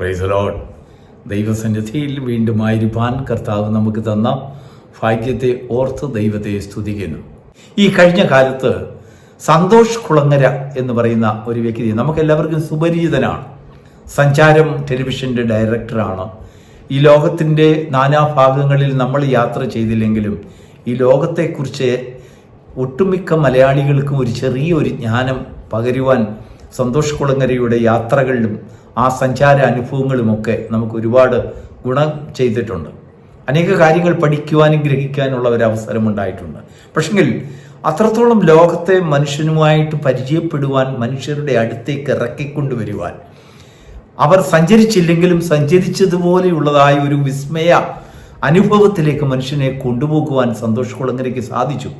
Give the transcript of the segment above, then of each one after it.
Price load ദൈവസന്നിധിയിൽ വീണ്ടും ആയിരിക്കാൻ കർത്താവ് നമുക്ക് തന്ന ഭാഗ്യത്തെ ഓർത്ത് ദൈവത്തെ സ്തുതിക്കുന്നു. ഈ കഴിഞ്ഞ കാലത്ത് സന്തോഷ് കുളങ്ങര എന്ന് പറയുന്ന ഒരു വ്യക്തി നമുക്കെല്ലാവർക്കും സുപരിചിതനാണ്. സഞ്ചാരം ടെലിവിഷന്റെ ഡയറക്ടറാണ്. ഈ ലോകത്തിന്റെ നാനാഭാഗങ്ങളിൽ നമ്മൾ യാത്ര ചെയ്തില്ലെങ്കിലും ഈ ലോകത്തെക്കുറിച്ച് ഒട്ടുമിക്ക മലയാളികൾക്കും ഒരു ചെറിയൊരു ജ്ഞാനം പകരുവാൻ സന്തോഷ് കുളങ്ങരയുടെ യാത്രകളിലും ആ സഞ്ചാര അനുഭവങ്ങളുമൊക്കെ നമുക്ക് ഒരുപാട് ഗുണം ചെയ്തിട്ടുണ്ട്. അനേക കാര്യങ്ങൾ പഠിക്കുവാനും ഗ്രഹിക്കാനുള്ള ഒരു അവസരം ഉണ്ടായിട്ടുണ്ട് പക്ഷെങ്കിൽ അത്രത്തോളം ലോകത്തെ മനുഷ്യനുമായിട്ട് പരിചയപ്പെടുവാൻ മനുഷ്യരുടെ അടുത്തേക്ക് ഇറക്കിക്കൊണ്ടുവരുവാൻ അവർ സഞ്ചരിച്ചില്ലെങ്കിലും സഞ്ചരിച്ചതുപോലെയുള്ളതായ ഒരു വിസ്മയ അനുഭവത്തിലേക്ക് മനുഷ്യനെ കൊണ്ടുപോകുവാൻ സന്തോഷ് കുളങ്ങരയ്ക്ക് സാധിച്ചു.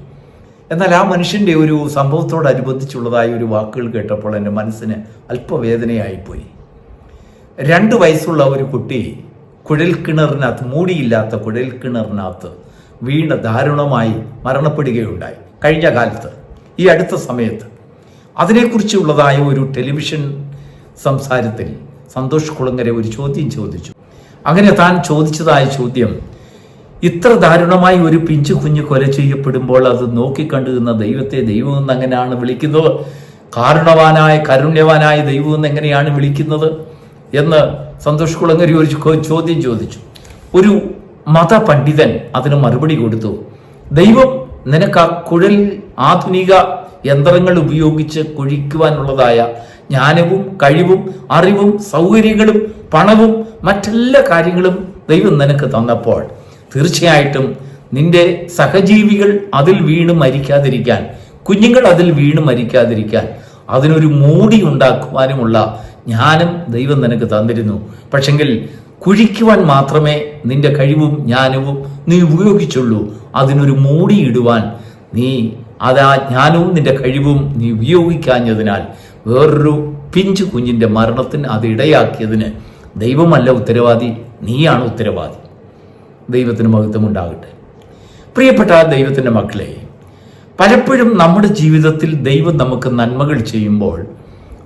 എന്നാൽ ആ മനുഷ്യന്റെ ഒരു സംഭവത്തോടനുബന്ധിച്ചുള്ളതായ ഒരു വാക്കുകൾ കേട്ടപ്പോൾ എന്റെ മനസ്സിന് അല്പവേദനയായിപ്പോയി. രണ്ട് വയസ്സുള്ള ഒരു കുട്ടി കുഴൽ കിണറിനകത്ത് മൂടിയില്ലാത്ത കുഴൽ കിണറിനകത്ത് വീണ് ദാരുണമായി മരണപ്പെടുകയുണ്ടായി കഴിഞ്ഞ കാലത്ത്. ഈ അടുത്ത സമയത്ത് അതിനെക്കുറിച്ചുള്ളതായ ഒരു ടെലിവിഷൻ സംസാരത്തിൽ സന്തോഷ് കുളങ്ങരെ ഒരു ചോദ്യം ചോദിച്ചു. അങ്ങനെ താൻ ചോദിച്ചതായ ചോദ്യം ഇത്ര ദാരുണമായി ഒരു പിഞ്ചു കുഞ്ഞ് കൊല ചെയ്യപ്പെടുമ്പോൾ അത് നോക്കിക്കണ്ടുന്ന ദൈവത്തെ ദൈവം എന്ന് വിളിക്കുന്നത്? കാരണവാനായ കരുണ്യവാനായ ദൈവം എന്ന് എങ്ങനെയാണ് വിളിക്കുന്നത്? എന്ന് സന്തോഷ് കുളങ്ങരി ഒരു ചോദ്യം ചോദിച്ചു. ഒരു മതപണ്ഡിതൻ അതിന് മറുപടി കൊടുത്തു. ദൈവം നിനക്ക് ആ കുഴൽ ആധുനിക യന്ത്രങ്ങൾ ഉപയോഗിച്ച് കുഴിക്കുവാനുള്ളതായ ജ്ഞാനവും കഴിവും അറിവും സൗകര്യങ്ങളും പണവും മറ്റെല്ലാ കാര്യങ്ങളും ദൈവം നിനക്ക് തന്നപ്പോൾ തീർച്ചയായിട്ടും നിന്റെ സഹജീവികൾ അതിൽ വീണ് മരിക്കാതിരിക്കാൻ കുഞ്ഞുങ്ങൾ അതിൽ വീണ് മരിക്കാതിരിക്കാൻ അതിനൊരു മൂടി ഉണ്ടാക്കുവാനുമുള്ള ജ്ഞാനം ദൈവം നിനക്ക് തന്നിരുന്നു. പക്ഷെങ്കിൽ കുഴിക്കുവാൻ മാത്രമേ നിന്റെ കഴിവും ജ്ഞാനവും നീ ഉപയോഗിച്ചുള്ളൂ. അതിനൊരു മൂടി ഇടുവാൻ നീ അത് ആ ജ്ഞാനവും നിന്റെ കഴിവും നീ ഉപയോഗിക്കാഞ്ഞതിനാൽ വേറൊരു പിഞ്ചു കുഞ്ഞിന്റെ മരണത്തിന് അത് ഇടയാക്കിയതിന് ദൈവമല്ല ഉത്തരവാദി നീയാണ് ഉത്തരവാദി. ദൈവത്തിന് മഹത്വം ഉണ്ടാകട്ടെ പ്രിയപ്പെട്ട ദൈവത്തിന്റെ മക്കളെ പലപ്പോഴും നമ്മുടെ ജീവിതത്തിൽ ദൈവം നമുക്ക് നന്മകൾ ചെയ്യുമ്പോൾ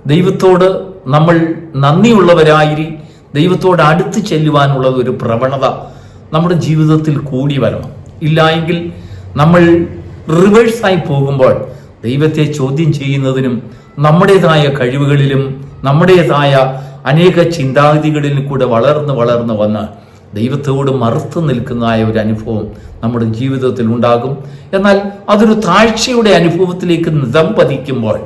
ദൈവത്തോട് നമ്മൾ നന്ദിയുള്ളവരായി ദൈവത്തോട് അടുത്ത് ചെല്ലുവാനുള്ള ഒരു പ്രവണത നമ്മുടെ ജീവിതത്തിൽ കൂടി വരണം. ഇല്ലായെങ്കിൽ നമ്മൾ റിവേഴ്സായി പോകുമ്പോൾ ദൈവത്തെ ചോദ്യം ചെയ്യുന്നതിനും നമ്മുടേതായ കഴിവുകളിലും നമ്മുടേതായ അനേക ചിന്താഗതികളിലും കൂടെ വളർന്ന് വളർന്ന് വന്ന് ദൈവത്തോട് മറുത്തു നിൽക്കുന്നതായ ഒരു അനുഭവം നമ്മുടെ ജീവിതത്തിൽ ഉണ്ടാകും. എന്നാൽ അതൊരു താഴ്ചയുടെ അനുഭവത്തിലേക്ക് നിതം പതിക്കുമ്പോൾ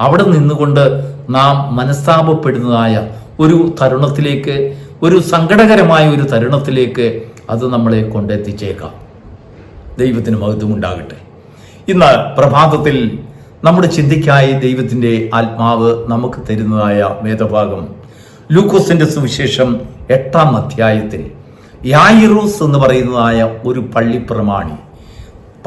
അവിടെ നിന്നുകൊണ്ട് നാം മനസ്താപപ്പെടുന്നതായ ഒരു തരുണത്തിലേക്ക് ഒരു സങ്കടകരമായ ഒരു തരുണത്തിലേക്ക് അത് നമ്മളെ കൊണ്ടെത്തിച്ചേക്കാം. ദൈവത്തിന് മഹത്വം ഉണ്ടാകട്ടെ ഇന്ന് പ്രഭാതത്തിൽ നമ്മുടെ ചിന്തയ്ക്കായി ദൈവത്തിന്റെ ആത്മാവ് നമുക്ക് തരുന്നതായ വേദഭാഗം ലൂക്കോസിന്റെ സുവിശേഷം എട്ടാം അധ്യായത്തിൽ യായിറൂസ് എന്ന് പറയുന്നതായ ഒരു പള്ളിപ്രമാണി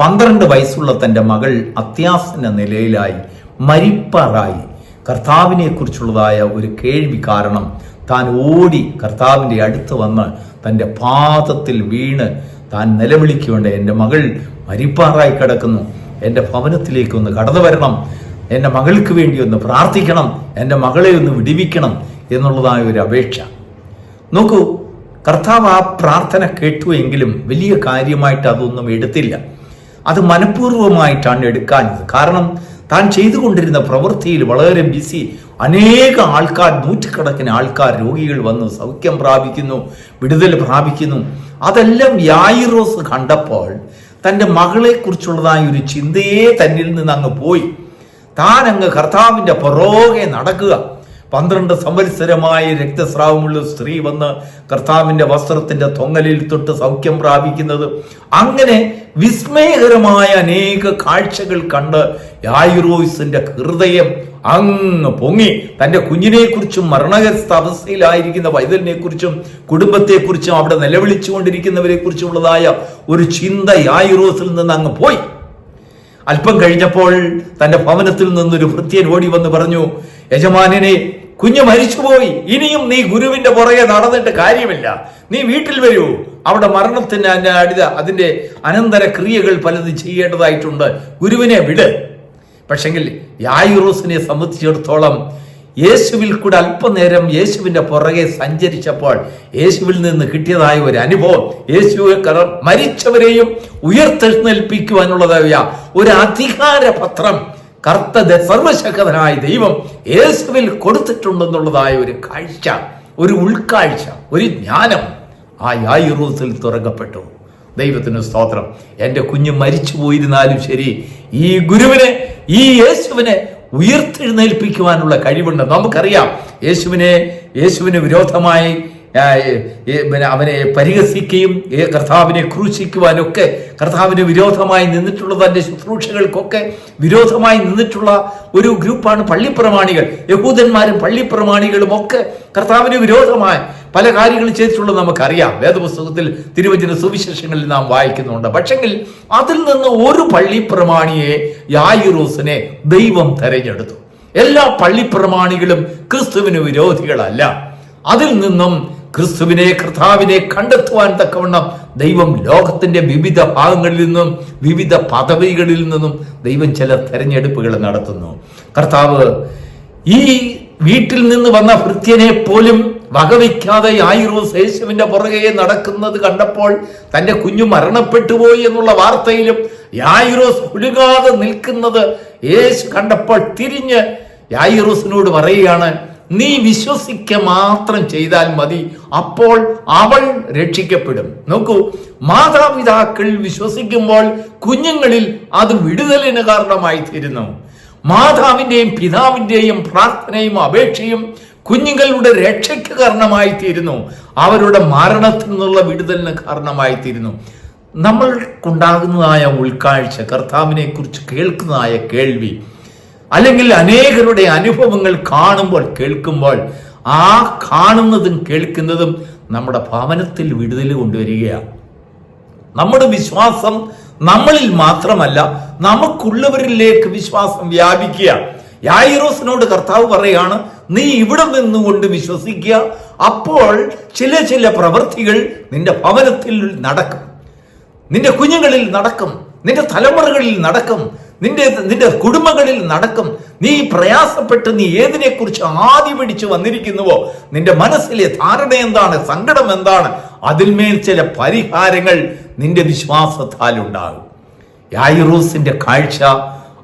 പന്ത്രണ്ട് വയസ്സുള്ള തന്റെ മകൾ അത്യാസന നിലയിലായി മരിപ്പാറായി. കർത്താവിനെ കുറിച്ചുള്ളതായ ഒരു കേൾവി കാരണം താൻ ഓടി കർത്താവിന്റെ അടുത്ത് വന്ന് തന്റെ പാദത്തിൽ വീണ് താൻ നിലവിളിക്കുകൊണ്ട് എന്റെ മകൾ മരിപ്പാറായി കിടക്കുന്നു. എന്റെ ഭവനത്തിലേക്ക് ഒന്ന് കടന്നു വരണം. എന്റെ മകൾക്ക് വേണ്ടി ഒന്ന് പ്രാർത്ഥിക്കണം. എന്റെ മകളെ ഒന്ന് വിടിവിക്കണം എന്നുള്ളതായ ഒരു അപേക്ഷ. നോക്കൂ കർത്താവ് ആ പ്രാർത്ഥന കേട്ടു എങ്കിലും വലിയ കാര്യമായിട്ട് അതൊന്നും എടുത്തില്ല. അത് മനഃപൂർവമായിട്ടാണ് എടുക്കാഞ്ഞത്. കാരണം താൻ ചെയ്തുകൊണ്ടിരുന്ന പ്രവൃത്തിയിൽ വളരെ ബിസി അനേക ആൾക്കാർ നൂറ്റിക്കണക്കിന് ആൾക്കാർ രോഗികൾ വന്ന് സൗഖ്യം പ്രാപിക്കുന്നു വിടുതൽ പ്രാപിക്കുന്നു. അതെല്ലാം യായിറോസ് കണ്ടപ്പോൾ തന്റെ മകളെക്കുറിച്ചുള്ളതായ ഒരു ചിന്തയെ തന്നിൽ നിന്ന് അങ്ങ് പോയി. താൻ അങ്ങ് കർത്താവിന്റെ പുറകെ നടക്കുക. പന്ത്രണ്ട് സംവത്സരമായി രക്തസ്രാവമുള്ള സ്ത്രീ വന്ന് കർത്താവിന്റെ വസ്ത്രത്തിന്റെ തൊങ്ങലിൽ തൊട്ട് സൗഖ്യം പ്രാപിക്കുന്നത്. അങ്ങനെ വിസ്മയകരമായ അനേക കാഴ്ചകൾ കണ്ട് യായുറോയിസിന്റെ ഹൃദയം അങ്ങ് പൊങ്ങി. തന്റെ കുഞ്ഞിനെ കുറിച്ചും മരണഗ്രസ്ത അവസ്ഥയിലായിരിക്കുന്ന വൈതലിനെ കുറിച്ചും കുടുംബത്തെക്കുറിച്ചും അവിടെ നിലവിളിച്ചുകൊണ്ടിരിക്കുന്നവരെ കുറിച്ചുള്ളതായ ഒരു ചിന്ത യായുറോസിൽ നിന്ന് അങ്ങ് പോയി. അല്പം കഴിഞ്ഞപ്പോൾ തന്റെ ഭവനത്തിൽ നിന്നൊരു ഭൃത്യൻ ഓടി വന്ന് പറഞ്ഞു യജമാനനെ കുഞ്ഞ് മരിച്ചുപോയി. ഇനിയും നീ ഗുരുവിന്റെ പുറകെ നടന്നിട്ട് കാര്യമില്ല. നീ വീട്ടിൽ വരൂ. അവിടെ മരണത്തിന് അടിത അതിന്റെ അനന്തര ക്രിയകൾ പലതും ചെയ്യേണ്ടതായിട്ടുണ്ട്. ഗുരുവിനെ വിട്. പക്ഷെങ്കിൽ യായുറോസിനെ സംബന്ധിച്ചിടത്തോളം യേശുവിൽ കൂടെ അല്പനേരം യേശുവിന്റെ പുറകെ സഞ്ചരിച്ചപ്പോൾ യേശുവിൽ നിന്ന് കിട്ടിയതായ ഒരു അനുഭവം. യേശു മരിച്ചവരെയും ഉയർത്തെഴുന്നേൽപ്പിക്കുവാനുള്ളതായ ഒരു അധികാര പത്രം കർത്ത ദ- സർവശക്തനായ ദൈവം യേശുവിൽ കൊടുത്തിട്ടുണ്ടെന്നുള്ളതായ ഒരു കാഴ്ച ഒരു ഉൾക്കാഴ്ച ഒരു ജ്ഞാനം ആ യായിറൂസിൽ തുറക്കപ്പെട്ടു. ദൈവത്തിന് സ്തോത്രം. എന്റെ കുഞ്ഞ് മരിച്ചു പോയിരുന്നാലും ശരി ഈ ഗുരുവിനെ ഈ യേശുവിനെ ഉയർത്തെഴുന്നേൽപ്പിക്കുവാനുള്ള കഴിവുണ്ട്. നമുക്കറിയാം യേശുവിനെ യേശുവിന് വിരോധമായി പിന്നെ അവനെ പരിഹസിക്കുകയും കർത്താവിനെ ക്രൂശിക്കുവാനൊക്കെ കർത്താവിന് വിരോധമായി നിന്നിട്ടുള്ള തന്റെ ശുശ്രൂഷകൾക്കൊക്കെ വിരോധമായി നിന്നിട്ടുള്ള ഒരു ഗ്രൂപ്പാണ് പള്ളിപ്രമാണികൾ. യഹൂദന്മാരും പള്ളിപ്രമാണികളും ഒക്കെ കർത്താവിന് വിരോധമായി പല കാര്യങ്ങളും ചെയ്തിട്ടുള്ളത് നമുക്കറിയാം. വേദപുസ്തകത്തിൽ തിരുവചന സുവിശേഷങ്ങളിൽ നാം വായിക്കുന്നുണ്ട്. പക്ഷെങ്കിൽ അതിൽ നിന്ന് ഒരു പള്ളിപ്രമാണിയെ യായിറൂസിനെ ദൈവം തെരഞ്ഞെടുത്തു. എല്ലാ പള്ളിപ്രമാണികളും ക്രിസ്തുവിന് വിരോധികളല്ല. അതിൽ നിന്നും ക്രിസ്തുവിനെ കർത്താവിനെ കണ്ടെത്തുവാൻ തക്കവണ്ണം ദൈവം ലോകത്തിന്റെ വിവിധ ഭാഗങ്ങളിൽ നിന്നും വിവിധ പദവികളിൽ നിന്നും ദൈവം ചില തെരഞ്ഞെടുപ്പുകൾ നടത്തുന്നു. കർത്താവ് ഈ വീട്ടിൽ നിന്ന് വന്ന ഭൃത്യനെ പോലും വകവയ്ക്കാതെ ആയിറോസ് യേശുവിന്റെ പുറകെ നടക്കുന്നത് കണ്ടപ്പോൾ തന്റെ കുഞ്ഞു മരണപ്പെട്ടുപോയി എന്നുള്ള വാർത്തയിലും യായിറോസ് ഒഴുകാതെ നിൽക്കുന്നത് യേശു കണ്ടപ്പോൾ തിരിഞ്ഞ് യായിറോസിനോട് പറയുകയാണ് നീ വിശ്വസിക്ക മാത്രം ചെയ്താൽ മതി. അപ്പോൾ അവൾ രക്ഷിക്കപ്പെടും. നോക്കൂ മാതാപിതാക്കൾ വിശ്വസിക്കുമ്പോൾ കുഞ്ഞുങ്ങളിൽ അത് വിടുതലിന് കാരണമായി തീരുന്നു. മാതാവിന്റെയും പിതാവിന്റെയും പ്രാർത്ഥനയും അപേക്ഷയും കുഞ്ഞുങ്ങളുടെ രക്ഷയ്ക്ക് കാരണമായി തീരുന്നു. അവരുടെ മരണത്തിൽ നിന്നുള്ള വിടുതലിന് കാരണമായി തീരുന്നു. നമ്മൾക്കുണ്ടാകുന്നതായ ഉൾക്കാഴ്ച കർത്താവിനെ കുറിച്ച് കേൾക്കുന്നതായ കേൾവി അല്ലെങ്കിൽ അനേകരുടെ അനുഭവങ്ങൾ കാണുമ്പോൾ കേൾക്കുമ്പോൾ ആ കാണുന്നതും കേൾക്കുന്നതും നമ്മുടെ ഭവനത്തിൽ വിടുതൽ കൊണ്ടുവരികയാണ് നമ്മുടെ വിശ്വാസം നമ്മളിൽ മാത്രമല്ല നമുക്കുള്ളവരിലേക്ക് വിശ്വാസം വ്യാപിക്കുക. യായിറോസിനോട് കർത്താവ് പറയാണ് നീ ഇവിടെ നിന്നുകൊണ്ട് വിശ്വസിക്കുക. അപ്പോൾ ചില ചില പ്രവൃത്തികൾ നിന്റെ ഭവനത്തിൽ നടക്കും. നിന്റെ കുഞ്ഞുങ്ങളിൽ നടക്കും. നിന്റെ തലമുറകളിൽ നടക്കും. നിന്റെ നിന്റെ കുടുംബങ്ങളിൽ നടക്കും നീ പ്രയാസപ്പെട്ട് നീ ഏതിനെ കുറിച്ച് ആദ്യ പിടിച്ച് വന്നിരിക്കുന്നുവോ? നിന്റെ മനസ്സിലെ ധാരണ എന്താണ്? സങ്കടം എന്താണ്? അതിന്മേൽ ചില പരിഹാരങ്ങൾ നിന്റെ വിശ്വാസത്താൽ ഉണ്ടാകും യായിറൂസിന്റെ കാഴ്ച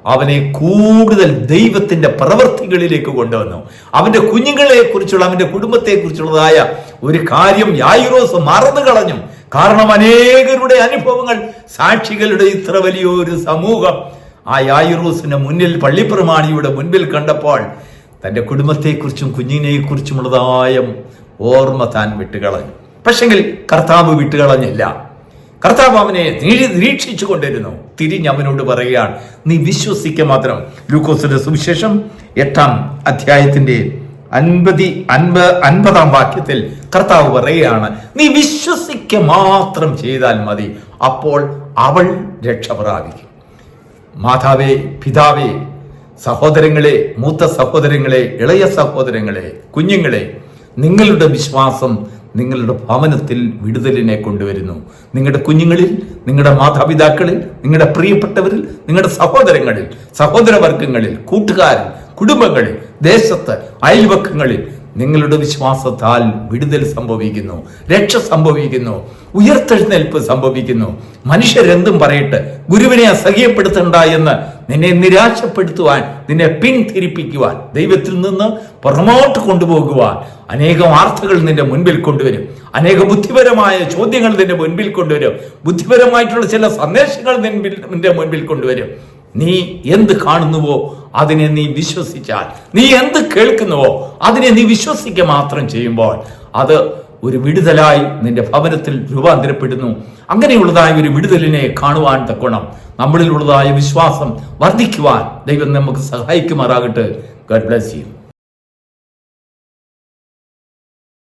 അവനെ കൂടുതൽ ദൈവത്തിന്റെ പ്രവൃത്തികളിലേക്ക് കൊണ്ടുവന്നു. അവന്റെ കുഞ്ഞുങ്ങളെ കുറിച്ചുള്ള അവന്റെ കുടുംബത്തെ കുറിച്ചുള്ളതായ ഒരു കാര്യം യായിറോസ് മറന്നു കളഞ്ഞു കാരണം അനേകരുടെ അനുഭവങ്ങൾ സാക്ഷികളുടെ ഇത്ര വലിയൊരു സമൂഹം ആ യായിറൂസിന്റെ മുന്നിൽ പള്ളിപ്രമാണിയുടെ മുൻപിൽ കണ്ടപ്പോൾ തന്റെ കുടുംബത്തെക്കുറിച്ചും കുഞ്ഞിനെക്കുറിച്ചുമുള്ളതായ ഓർമ്മ താൻ വിട്ടുകളഞ്ഞു. പക്ഷെങ്കിൽ കർത്താവ് വിട്ടുകളഞ്ഞില്ല. കർത്താവ് അവനെ നിരീക്ഷിച്ചു കൊണ്ടിരുന്നു തിരിഞ്ഞ് അവനോട് പറയുകയാണ് നീ വിശ്വസിക്ക മാത്രം. ലൂക്കോസിന്റെ സുവിശേഷം എട്ടാം അധ്യായത്തിന്റെ അൻപതി അൻപ അൻപതാം വാക്യത്തിൽ കർത്താവ് പറയുകയാണ് നീ വിശ്വസിക്ക മാത്രം ചെയ്താൽ മതി. അപ്പോൾ അവൾ രക്ഷ പ്രാപിക്കും മാതാവേ പിതാവേ സഹോദരങ്ങളെ മൂത്ത സഹോദരങ്ങളെ ഇളയ സഹോദരങ്ങളെ കുഞ്ഞുങ്ങളെ നിങ്ങളുടെ വിശ്വാസം നിങ്ങളുടെ ഭവനത്തിൽ വിടുതലിനെ കൊണ്ടുവരുന്നു. നിങ്ങളുടെ കുഞ്ഞുങ്ങളിൽ നിങ്ങളുടെ മാതാപിതാക്കളിൽ നിങ്ങളുടെ പ്രിയപ്പെട്ടവരിൽ നിങ്ങളുടെ സഹോദരങ്ങളിൽ സഹോദരവർഗങ്ങളിൽ കൂട്ടുകാരിൽ കുടുംബങ്ങളിൽ ദേശത്ത് അയൽവക്കങ്ങളിൽ നിങ്ങളുടെ വിശ്വാസത്താൽ വിടുതൽ സംഭവിക്കുന്നു രക്ഷ സംഭവിക്കുന്നു ഉയർത്തെഴുന്നേൽപ്പ് സംഭവിക്കുന്നു. മനുഷ്യരെന്തും പറയട്ടെ ഗുരുവിനെ അസഹ്യപ്പെടുത്തണ്ട എന്ന് നിന്നെ നിരാശപ്പെടുത്തുവാൻ നിന്നെ പിൻതിരിപ്പിക്കുവാൻ ദൈവത്തിൽ നിന്ന് പുറമോട്ട് കൊണ്ടുപോകുവാൻ അനേക വാർത്തകൾ നിന്റെ മുൻപിൽ കൊണ്ടുവരും. അനേക ബുദ്ധിപരമായ ചോദ്യങ്ങൾ നിന്റെ മുൻപിൽ കൊണ്ടുവരും. ബുദ്ധിപരമായിട്ടുള്ള ചില സന്ദേശങ്ങൾ നിന്റെ മുൻപിൽ കൊണ്ടുവരും. നീ എന്ത് കാണുന്നുവോ അതിനെ നീ വിശ്വസിച്ചാൽ നീ എന്ത് കേൾക്കുന്നുവോ അതിനെ നീ വിശ്വസിക്കുക മാത്രം ചെയ്യുമ്പോൾ അത് ഒരു വിടുതലായി നിന്റെ ഭവനത്തിൽ രൂപാന്തരപ്പെടുന്നു. അങ്ങനെയുള്ളതായ ഒരു വിടുതലിനെ കാണുവാൻ തക്കോണം നമ്മളിലുള്ളതായ വിശ്വാസം വർദ്ധിക്കുവാൻ ദൈവം നമുക്ക് സഹായിക്കുമാറാകട്ടെ. Garh bless you